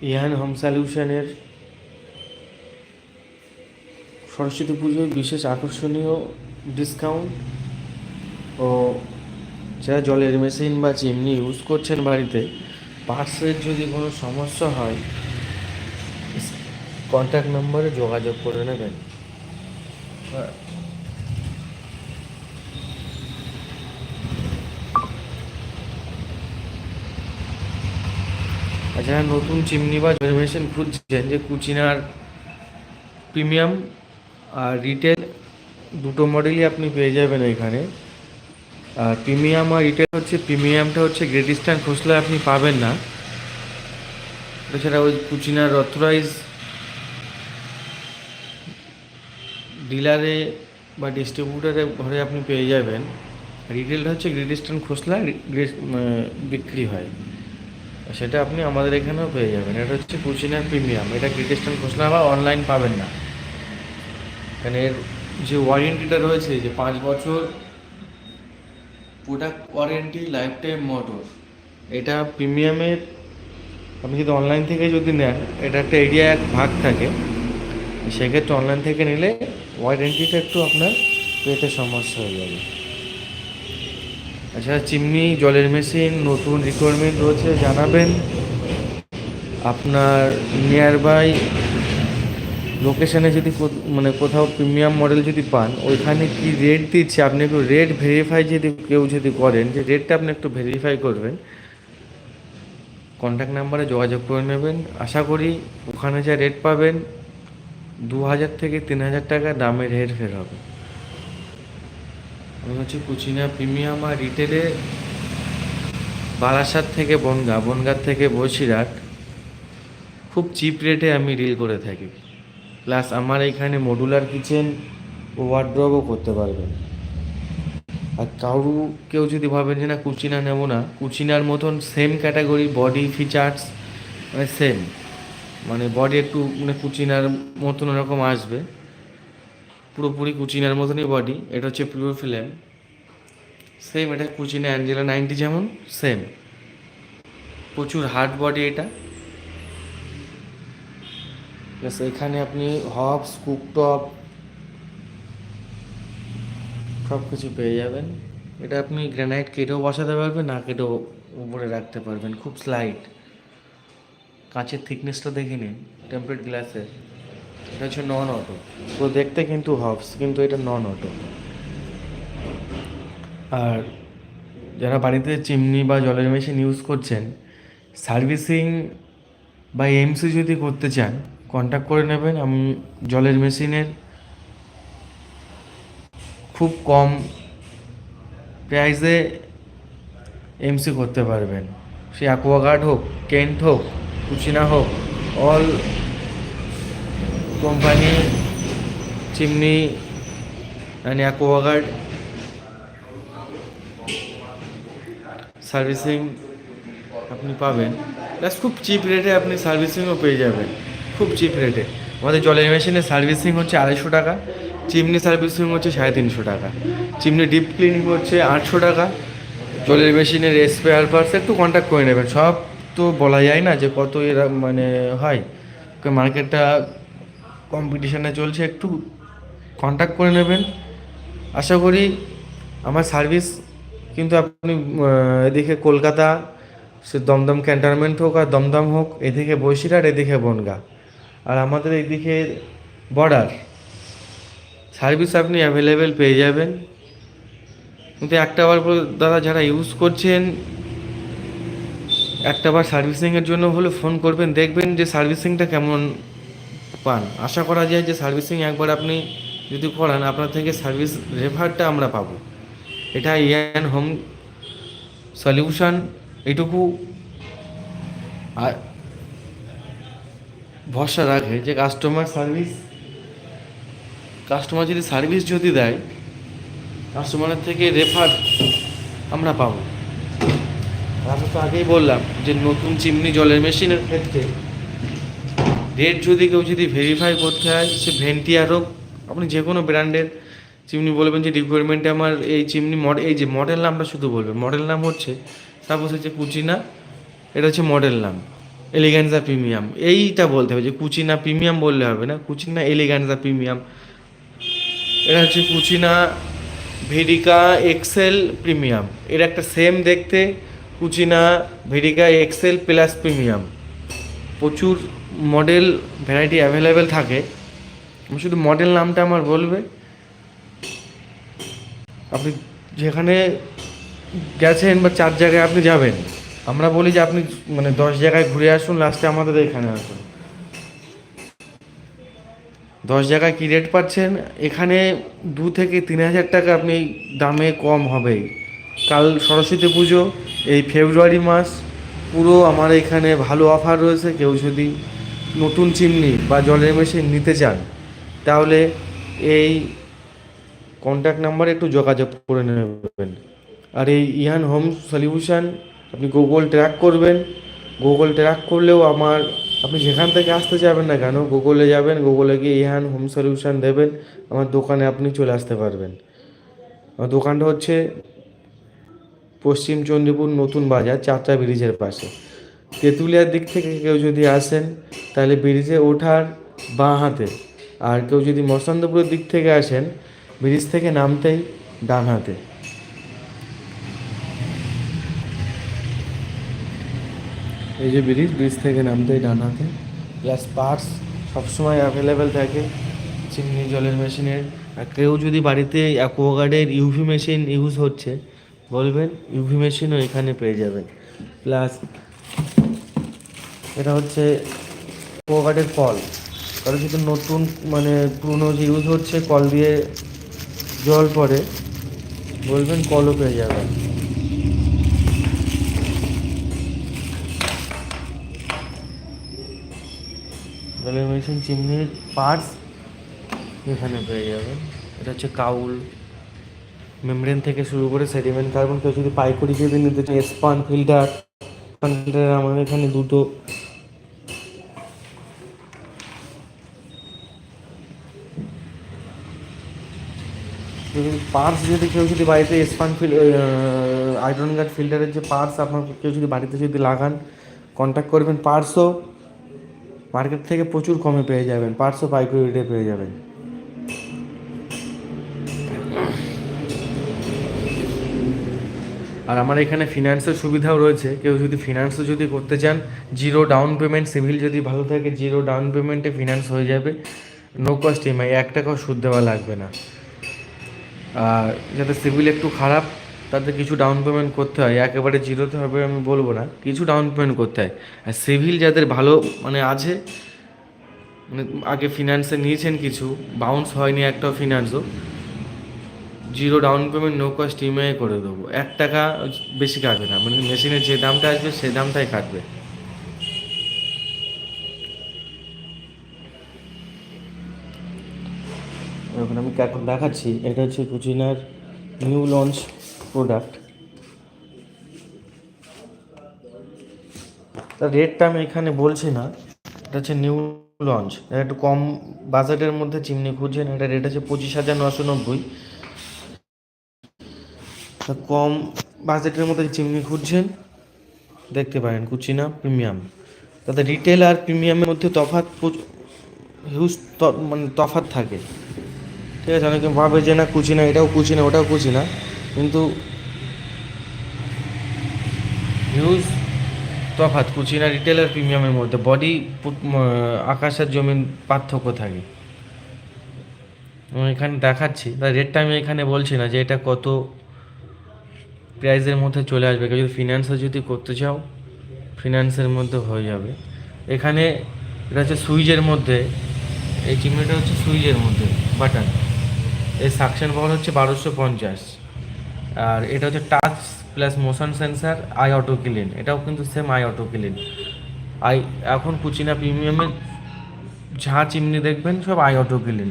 ইয়ান home সলিউশনের Saraswati পুজোয় বিশেষ আকর্ষণীয় ডিসকাউন্ট ও যারা জলের মেশিন বা চিমনি ইউজ করছেন বাড়িতে পার্সের যদি কোনো সমস্যা হয় কন্ট্যাক্ট নম্বরে যোগাযোগ করে নেবেন। আর যারা নতুন চিমনি বা জলের মেশিন খুঁজছেন যে কুচিনার প্রিমিয়াম আর রিটেল দুটো মডেলই আপনি পেয়ে যাবেন এখানে আর প্রিমিয়াম আর রিটেল হচ্ছে প্রিমিয়ামটা হচ্ছে গ্রেট ইস্টার্ন খুচলা আপনি পাবেন না। এছাড়া ওই কুচিনার অথরাইজ ডিলারে বা ডিস্ট্রিবিউটারে ঘরে আপনি পেয়ে যাবেন। রিটেলটা হচ্ছে গ্রেট ইস্টার্ন গ্রে- বিক্রি হয়। সেটা আপনি আমাদের এখানেও পেয়ে যাবেন। এটা হচ্ছে কুচিনার প্রিমিয়াম। এটা ইস্টার্ন খুচলা বা অনলাইন পাবেন না। কারণ এর যে ওয়ারেন্টিটা রয়েছে, যে পাঁচ বছর product warranty life time motor এটা প্রিমিয়ামের আপনি যদি অনলাইন থেকে যদি নেন, এটা একটা এরিয়া এক ভাগ থাকে। সেক্ষেত্রে অনলাইন থেকে নিলে ওয়ারেন্টিটা একটু আপনার পেতে সমস্যা হয়ে যাবে। আচ্ছা চিমনি জলের মেশিন, নতুন রিকোয়ারমেন্ট রয়েছে, জানাবেন। আপনার নিয়ার বাই লোকেশানে যদি মানে কোথাও প্রিমিয়াম মডেল যদি পান, ওইখানে কি রেট দিচ্ছে? আপনি একটু রেট ভেরিফাই যদি কেউ যদি করেন, যে রেটটা আপনি একটু ভেরিফাই করবেন কন্ট্যাক্ট নাম্বারে যোগাযোগ করে নেবেন। আশা করি ওখানে যা রেট পাবেন, দু হাজার থেকে তিন হাজার টাকা দামের হেরফের হবে। আমি হচ্ছে কুচিনা প্রিমিয়াম আর রিটেলে বারাসাত থেকে বনগা, বনগাঁ থেকে বসিরহাট। খুব চিপ রেটে আমি ডিল করে থাকি। প্লাস আমার এখানে মডুলার কিচেন ও ওয়ার্ড্রবও করতে পারবেন আর কারু কেউ যদি ভাবেন যে না কুচিনা নেব না, কুচিনার মতন সেম ক্যাটাগরি বডি ফিচার্স মানে সেম মানে বডি একটু মানে কুচিনার মতন ওরকম আসবে। পুরোপুরি কুচিনার মতনই বডি এটা হচ্ছে পিওর ফিল্ম সেম এটা কুচিনা অ্যাঞ্জেলা নাইনটি যেমন সেম প্রচুর হার্ড বডি এটা। প্লাস এখানে আপনি হবস কুকটপ সব কিছু পেয়ে যাবেন। এটা আপনি গ্রানাইট কেটেও বসাতে পারবেন, না কেটেও উপরে রাখতে পারবেন, খুব স্লাইড কাঁচের থিকনেসটা দেখে নিন টেম্পারেট গ্লাসের এটা হচ্ছে নন অটো তো দেখতে কিন্তু হবস কিন্তু এটা নন অটো আর যারা বাড়িতে চিমনি বা জলের মেশিন ইউজ করছেন সার্ভিসিং বা এমসি যদি করতে চান কন্ট্যাক্ট করে নেবেন। আমি জলের মেশিনের খুব কম প্রাইসে এমসি করতে পারবেন। সে অ্যাকোয়াগার্ড হোক কেন্ট হোক কুচিনা হোক all company chimney and Aquaguard servicing আপনি পাবেন। প্লাস খুব চিপ রেটে আপনি সার্ভিসিংও পেয়ে যাবেন। খুব চিপ রেটে আমাদের জলের মেশিনের সার্ভিসিং হচ্ছে আড়াইশো টাকা চিমনি সার্ভিসিং হচ্ছে সাড়ে তিনশো টাকা। চিমনি ডিপ ক্লিনিং হচ্ছে আটশো টাকা। জলের মেশিনের স্পেয়ার পার্টস একটু কন্ট্যাক্ট করে নেবেন। সব তো বলা যায় না যে কত এরা মানে হয়। মার্কেটটা কম্পিটিশানে চলছে, একটু কন্ট্যাক্ট করে নেবেন। আশা করি আমার সার্ভিস কিন্তু আপনি এদিকে কলকাতা, সে দমদম ক্যান্টনমেন্ট হোক আর দমদম হোক, এদিকে বসিরহাট এদিকে বনগা। আর আমাদের এইদিকে বর্ডার সার্ভিস আপনি অ্যাভেলেবেল পেয়ে যাবেন। কিন্তু একটাবার করে- দাদা যারা ইউজ করছেন একটাবার সার্ভিসিংয়ের জন্য হলে ফোন করবেন, দেখবেন যে সার্ভিসিংটা কেমন পান। আশা করা যায় যে সার্ভিসিং একবার আপনি যদি করান, আপনার থেকে সার্ভিস রেফারটা আমরা পাবো। এটা ইয়ান হোম সলিউশন, এটুকু আর ভরসা রাখে যে কাস্টমার সার্ভিস, কাস্টমার যদি সার্ভিস যদি দেয়, কাস্টমারের থেকে রেফার আমরা পাবো। আমি তো আগেই বললাম যে নতুন চিমনি জলের মেশিনের ক্ষেত্রে রেট যদি কেউ যদি ভেরিফাই করতে হয় সে ভেন্টিয়ার হোক, আপনি যে কোনো ব্র্যান্ডের চিমনি বলবেন যে রিকোয়ারমেন্টে আমার এই চিমনি মডেল এই যে মডেল নামটা শুধু বলবেন মডেল নাম হচ্ছে সাপোজ হচ্ছে কুচিনা, এটা হচ্ছে মডেল নাম। এলিগ্যান্সা প্রিমিয়াম এইটা বলতে হবে যে কুচিনা প্রিমিয়াম বললে হবে না, কুচিনা এলিগ্যান্সা প্রিমিয়াম এটা হচ্ছে কুচিনা ভেরিকা এক্সেল প্রিমিয়াম এর একটা সেম দেখতে, কুচিনা ভেরিকা এক্সেল প্লাস প্রিমিয়াম প্রচুর মডেল ভ্যারাইটি অ্যাভেলেবেল থাকে। শুধু মডেল নামটা আমার বলবে। আপনি যেখানে গেছেন বা চার জায়গায় আপনি যাবেন, আমরা বলি যে আপনি মানে দশ জায়গায় ঘুরে আসুন লাস্টে আমাদের এখানে আসুন। দশ জায়গায় কী রেট পাচ্ছেন? এখানে দু থেকে তিন হাজার টাকা আপনি দামে কম হবেই। কাল সরস্বতী পুজো, এই ফেব্রুয়ারি মাস পুরো আমার এখানে ভালো অফার রয়েছে, কেউ যদি নতুন চিমনি বা জলের মেশিন নিতে চান, তাহলে এই কন্ট্যাক্ট নাম্বারে একটু যোগাযোগ করে নেবেন। আর এই ইহান হোম সলিউশন আপনি গুগল ট্র্যাক করবেন। গুগল ট্র্যাক করলেও আমার, আপনি যেখান থেকে আসতে চাইবেন না কেন গুগলে যাবেন গুগলে গিয়ে ইহান হোম সলিউশন দেবেন, আমার দোকানে আপনি চলে আসতে পারবেন। আমার দোকানটা হচ্ছে পশ্চিম চণ্ডীপুর নতুন বাজার চারটা ব্রিজের পাশে। তেঁতুলিয়ার দিক থেকে কেউ যদি আসেন, তাহলে ব্রিজে ওঠার বাঁ হাতে। আর কেউ যদি মসন্দপুরের দিক থেকে আসেন, ব্রিজ থেকে নামতেই ডান হাতে। এই যে ব্রিজ ব্রিজ থেকে নামতেই ডান হাতে। প্লাস পার্টস সবসময় অ্যাভেলেবেল থাকে চিমনি জলের মেশিনের। আর কেউ যদি বাড়িতে অ্যাকোয়াগার্ডের ইউভি মেশিন ইউজ হচ্ছে বলবেন ইউভি মেশিনও এখানে পেয়ে যাবেন। প্লাস এটা হচ্ছে অ্যাকোয়াগার্ডের কল কারও যদি নতুন মানে পুরনো যে ইউজ হচ্ছে কল দিয়ে জল পড়ে, বলবেন কলও পেয়ে যাবেন। মেশিন চিমনির পার্টস এখানে পেয়ে যাবেন। এটা হচ্ছে কাউল মেমব্রেন থেকে শুরু করে সেডিমেন্ট, কার্বন, কেউ যদি পাইকরি যদি নিতে চায়, স্পান ফিল্টার স্পান ফিল্টার আমাদের এখানে দুটো। পার্টস যদি কেউ যদি বাড়িতে স্পান ফিল আয়রন গার্ড ফিল্টারের যে পার্স আপনার, কেউ যদি বাড়িতে যদি লাগান কন্ট্যাক্ট করবেন পার্টসও মার্কেট থেকে প্রচুর কমে পেয়ে যাবেন পার্টসও পাইকারি রেটে পেয়ে যাবেন। আর আমার এখানে ফিনান্সের সুবিধাও রয়েছে। কেউ যদি ফিনান্সও যদি করতে চান জিরো ডাউন পেমেন্ট সিভিল যদি ভালো থাকে জিরো ডাউন পেমেন্টে ফিনান্স হয়ে যাবে। নো কস্ট ইএমআই এক টাকাও সুদ দেওয়া লাগবে না। আর যাদের সিভিল একটু খারাপ তাদের কিছু ডাউন পেমেন্ট করতে হয়। একেবারে জিরোতে হবে আমি বলব না, কিছু ডাউন পেমেন্ট করতে হয়। আর সিভিল যাদের ভালো মানে আছে মানে আগে ফিনান্সে নিয়েছেন কিছু বাউন্স হয়নি একটাও ফিনান্সও zero down payment no cost EMI করে দেবো। এক টাকা বেশি কাটবে না। মানে মেশিনের যে দামটা আসবে সেই দামটাই কাটবে। এখন আমি এখন দেখাচ্ছি, এটা হচ্ছে কুচিনার নিউ লঞ্চ প্রোডাক্ট তার রেটটা আমি এখানে বলছি না, এটা হচ্ছে নিউ লঞ্চ একটু কম বাজেটের মধ্যে চিমনি খুঁজছেন, এটা রেট আছে পঁচিশ হাজার নশো নব্বই। কম বাজেটের মধ্যে চিমনি খুঁজছেন, দেখতে পারেন কুচিনা প্রিমিয়াম। তাতে রিটেল আর প্রিমিয়ামের মধ্যে তফাৎ হিউজ মানে তফাৎ থাকে। ঠিক আছে, অনেকে ভাবে যে না কুচিনা এটাও কুচিনা, ওটাও কুচিনা, কিন্তু হিউজ তফাৎ কুচিনা রিটেল আর প্রিমিয়ামের মধ্যে। বডি আকাশ আর জমিন পার্থক্য থাকে। এখানে দেখাচ্ছি তার রেটটা আমি এখানে বলছি না যে এটা কত প্রাইসের মধ্যে চলে আসবে। যদি ফিনান্সে যদি করতে চাও ফিনান্সের মধ্যে হয়ে যাবে। এখানে এটা হচ্ছে সুইচের মধ্যে, এই চিমনিটা হচ্ছে সুইচের মধ্যে বাটন এই সাকশন পাওয়ার হচ্ছে বারোশো পঞ্চাশ। আর এটা হচ্ছে touch plus motion sensor I auto clean এটাও কিন্তু same I auto clean I, এখন কুচিনা প্রিমিয়ামের যা চিমনি দেখবেন সব আই অটো ক্লিন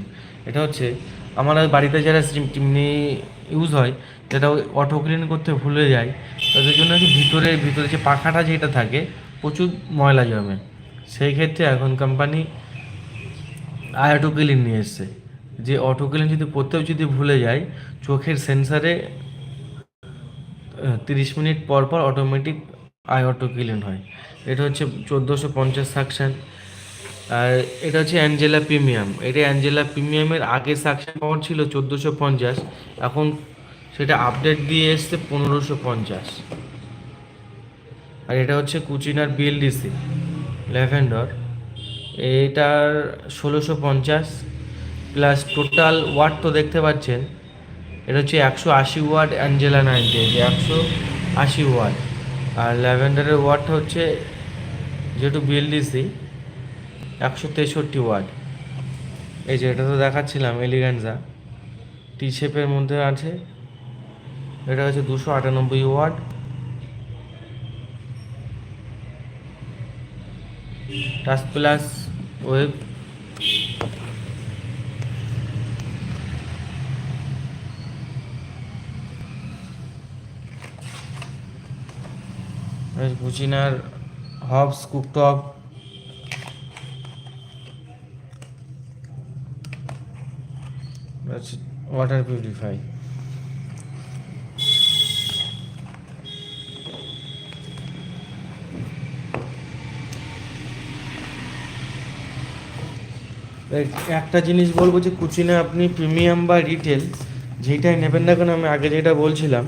এটা হচ্ছে আমার বাড়িতে যারা চিম- চিমনি ইউজ হয় যেটা অটো ক্লিন করতে ভুলে যায় তাদের জন্য কি ভিতরে ভিতরে যে পাখাটা যেটা থাকে, প্রচুর ময়লা জমে। সেই ক্ষেত্রে এখন কোম্পানি আই অটো ক্লিন নিয়ে এসছে। যে অটো ক্লিন যদি করতেও যদি ভুলে যায় চোখের সেন্সারে তিরিশ মিনিট পর পর অটোমেটিক আই অটো ক্লিন হয়। এটা হচ্ছে চোদ্দোশো পঞ্চাশ সাকশান আর এটা হচ্ছে অ্যাঞ্জেলা প্রিমিয়াম এটা অ্যাঞ্জেলা প্রিমিয়ামের আগে সাকশান পাওয়ার ছিল চোদ্দোশো পঞ্চাশ। এখন সেটা আপডেট দিয়ে এসছে পনেরোশো পঞ্চাশ। আর এটা হচ্ছে কুচিনার বিএলডিসি ল্যাভেন্ডর এটার ষোলোশো পঞ্চাশ প্লাস টোটাল ওয়াট তো দেখতে পাচ্ছেন। এটা হচ্ছে একশো আশি ওয়াট অ্যাঞ্জেলা নাইনটি একশো আশি ওয়াট আর ল্যাভেন্ডারের ওয়াটটা হচ্ছে যেহেতু বিএলডিসি একশো তেষট্টি ওয়াট। এই যে এটা তো দেখাচ্ছিলাম এলিগেন্সা টি শেপের মধ্যে আছে। এটা হচ্ছে দুশো আটানব্বই ওয়াট। টাচ প্লাস ওয়েব কুচিনার হবস কুকটপ ওয়াটার পিউরিফাই একটা জিনিস বলব যে কুচিনে আপনি প্রিমিয়াম বা রিটেল যেটাই নেবেন না কেন, আমি আগে যেটা বলছিলাম,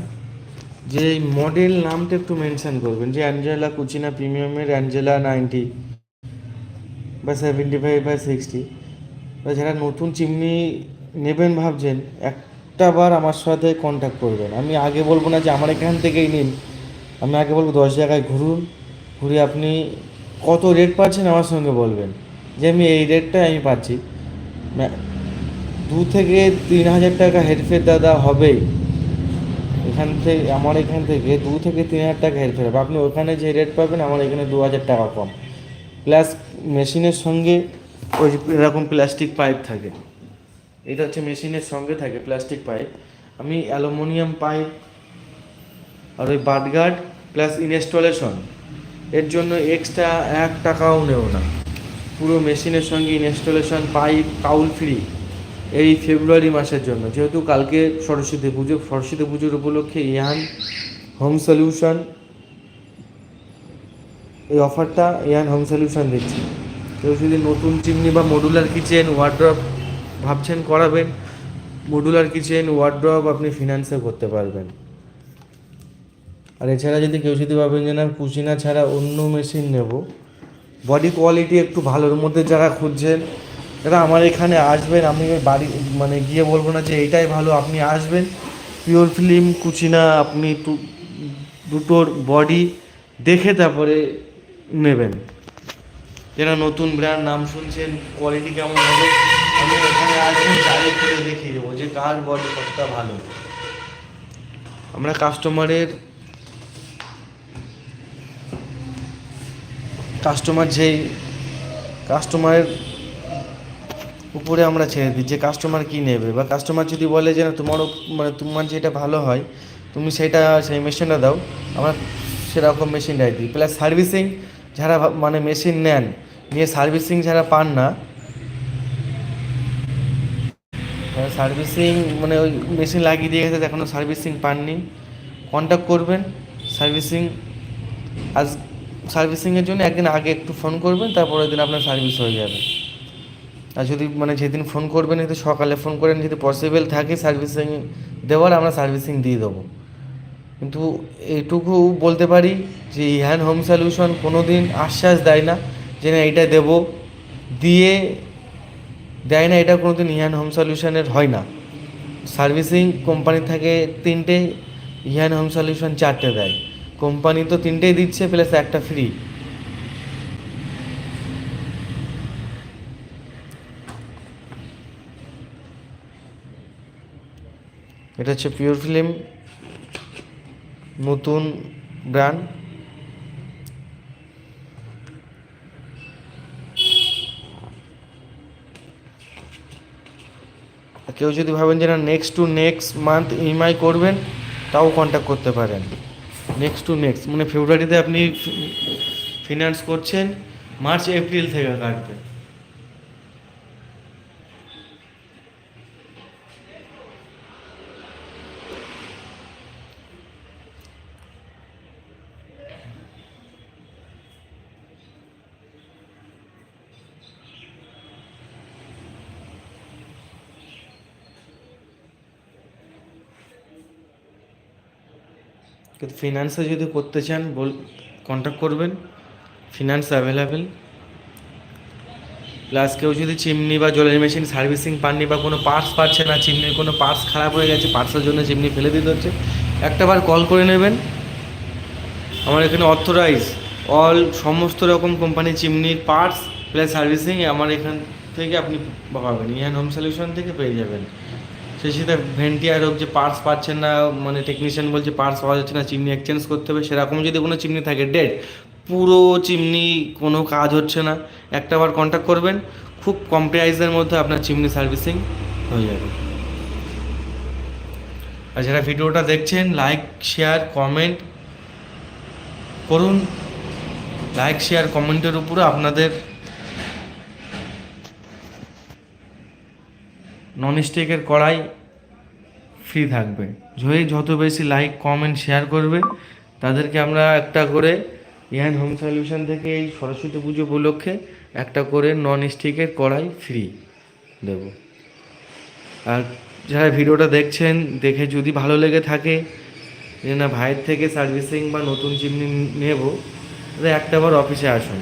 যে এই মডেল নামটা একটু মেনশন করবেন, যে অ্যাঞ্জেলা কুচিনা প্রিমিয়ামের অ্যাঞ্জেলা নাইনটি বা সেভেন্টি ফাইভ বা সিক্সটি বা যারা নতুন চিমনি নেবেন ভাবছেন, একটা বার আমার সাথে কন্ট্যাক্ট করবেন। আমি আগে বলব না যে আমার এখান থেকেই নিন। আমি আগে বলব দশ জায়গায় ঘুরুন, ঘুরে আপনি কত রেট পাচ্ছেন আমার সঙ্গে বলবেন। যে আমি এই রেটটাই আমি পাচ্ছি। দু থেকে তিন হাজার টাকা হেরফের দাদা হবেই। এখান থেকে, আমার এখান থেকে দু থেকে তিন হাজার টাকা হেরফের হবে। আপনি ওখানে যে রেট পাবেন, আমার এখানে দু হাজার টাকা কম। প্লাস মেশিনের সঙ্গে ওই এরকম প্লাস্টিক পাইপ থাকে। এটা হচ্ছে মেশিনের সঙ্গে থাকে প্লাস্টিক পাইপ আমি অ্যালুমিনিয়াম পাইপ আর ওই বাডগার্ড প্লাস ইনস্টলেশন এর জন্য এক্সট্রা এক টাকাও নেও না। পুরো মেশিনের সঙ্গে ইনস্টলেশন পাইপ কাউল ফ্রি এই ফেব্রুয়ারি মাসের জন্য। যেহেতু কালকে সরস্বতী পুজো, সরস্বতী পুজোর উপলক্ষে ইয়ান হোম সলিউশন এই অফারটা ইয়ান হোম সলিউশন দিচ্ছে। কেউ যদি নতুন চিমনি বা মডুলার কিচেন ওয়ার্ড্রপ ভাবছেন করাবেন মডুলার কিচেন ওয়ার্ড্রপ আপনি ফিনান্সে করতে পারবেন। আর এছাড়া যদি কেউ যদি ভাবেন যে না কুচিনা ছাড়া অন্য মেশিন নেব বডি কোয়ালিটি একটু ভালোর মধ্যে যারা খুঁজছেন, তারা আমার এখানে আসবেন, আমি বাড়ি মানে গিয়ে বলব না যে এইটাই ভালো, আপনি আসবেন। পিওর ফিল্ম কুচিনা, আপনি দুটোর বডি দেখে তারপরে নেবেন। যারা নতুন ব্র্যান্ড নাম শুনছেন কোয়ালিটি কেমন হবে? আমি এখানে আসবেন চালিয়ে করে দেখিয়ে দেবো। যে কার বডি কতটা ভালো। আমরা কাস্টমারের কাস্টমার যেই কাস্টমারের উপরে আমরা ছেড়ে দিই। যে কাস্টমার কী নেবে? বা কাস্টমার যদি বলে যে না, তোমারও মানে তোমার যেটা ভালো হয়, তুমি সেটা, সেই মেশিনটা দাও। আমরা সেরকম মেশিনটাই দিই। প্লাস সার্ভিসিং যারা মানে মেশিন নেন, নিয়ে সার্ভিসিং যারা পান না সার্ভিসিং মানে ওই মেশিন লাগিয়ে দিয়ে গেছে এখনও সার্ভিসিং পাননি। কন্ট্যাক্ট করবেন, সার্ভিসিং আজ সার্ভিসিংয়ের জন্য একদিন আগে একটু ফোন করবেন, তারপরের দিন আপনার সার্ভিস হয়ে যাবে। আর যদি মানে যেদিন ফোন করবেন, যদি সকালে ফোন করেন, যদি পসিবল থাকে সার্ভিসিং দেওয়ার, আমরা সার্ভিসিং দিয়ে দেবো। কিন্তু এইটুকু বলতে পারি যে ইহ্যান হোম সলিউশন কোনো দিন আশ্বাস দেয় না যে না এটা দেবো। দিয়ে দেয় না, এটা কোনো দিন হোম সলিউশনের হয় না। সার্ভিসিং কোম্পানি থেকে তিনটে ইহ্যান হোম সলিউশন চারটে দেয়। কোম্পানি তো তিনটেই দিচ্ছে, প্লাস একটা ফ্রি। এটা হচ্ছে পিওর ফিল্ম, নতুন ব্র্যান্ড। কেউ যদি ভাবেন যে না next to next month EMI করবেন, তাও কন্ট্যাক্ট করতে পারেন। নেক্সট টু নেক্সট মানে ফেব্রুয়ারিতে আপনি ফিনান্স করছেন মার্চ এপ্রিল থেকে কাটবে কিন্তু ফিনান্সে যদি করতে চান, বল কন্ট্যাক্ট করবেন। ফিনান্স অ্যাভেলেবেল প্লাস কেউ যদি চিমনি বা জলের মেশিন সার্ভিসিং পাননি বা কোনো পার্টস পাচ্ছে না চিমনির কোনো পার্টস খারাপ হয়ে গেছে পার্টসের জন্য চিমনি ফেলে দিতে হচ্ছে একটাবার কল করে নেবেন। আমার এখানে অথরাইজ অল সমস্ত রকম কোম্পানি চিমনির পার্টস প্লাস সার্ভিসিং আমার এখান থেকে আপনি পাবেন। ইয়ান হোম সলিউশন থেকে পেয়ে যাবেন। সেই সাথে ভেন্টিয়ার হোক যে পার্টস পাচ্ছেন না মানে টেকনিশিয়ান বলছে পার্টস পাওয়া যাচ্ছে না চিমনি এক্সচেঞ্জ করতে হবে। সেরকম যদি কোনো চিমনি থাকে ডেট পুরো চিমনি কোনো কাজ হচ্ছে না। একটাবার কন্ট্যাক্ট করবেন, খুব কম প্রাইসের মধ্যে আপনার চিমনি সার্ভিসিং হয়ে যাবে। আর যারা ভিডিওটা দেখছেন লাইক শেয়ার কমেন্ট করুন। লাইক শেয়ার কমেন্টের উপরে আপনাদের নন স্টিকের কড়াই ফ্রি থাকবে। যদি যত বেশি লাইক কমেন্ট শেয়ার করবে, তাদেরকে আমরা একটা করে ইয়ান হোম সলিউশন থেকে এই সরস্বতী পুজো উপলক্ষে একটা করে নন স্টিকের কড়াই ফ্রি দেব। আর যারা ভিডিওটা দেখছেন, দেখে যদি ভালো লেগে থাকে, যে না ভাইয়ের থেকে সার্ভিসিং বা নতুন চিমনি নেব, তাহলে একটাবার অফিসে আসুন।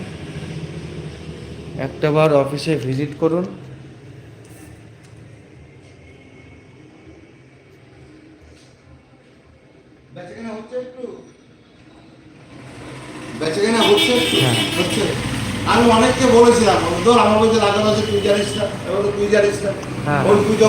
একটাবার অফিসে ভিজিট করুন বেচাকেনা হচ্ছে একটু বেচাকেনা হচ্ছে একটু হ্যাঁ। হচ্ছে আমি অনেককে বলেছিলাম ধর আমার কাছে লাগানো আছে তুই জানিস না এবার তুই জানিস না হ্যাঁ। ওই তুই যখন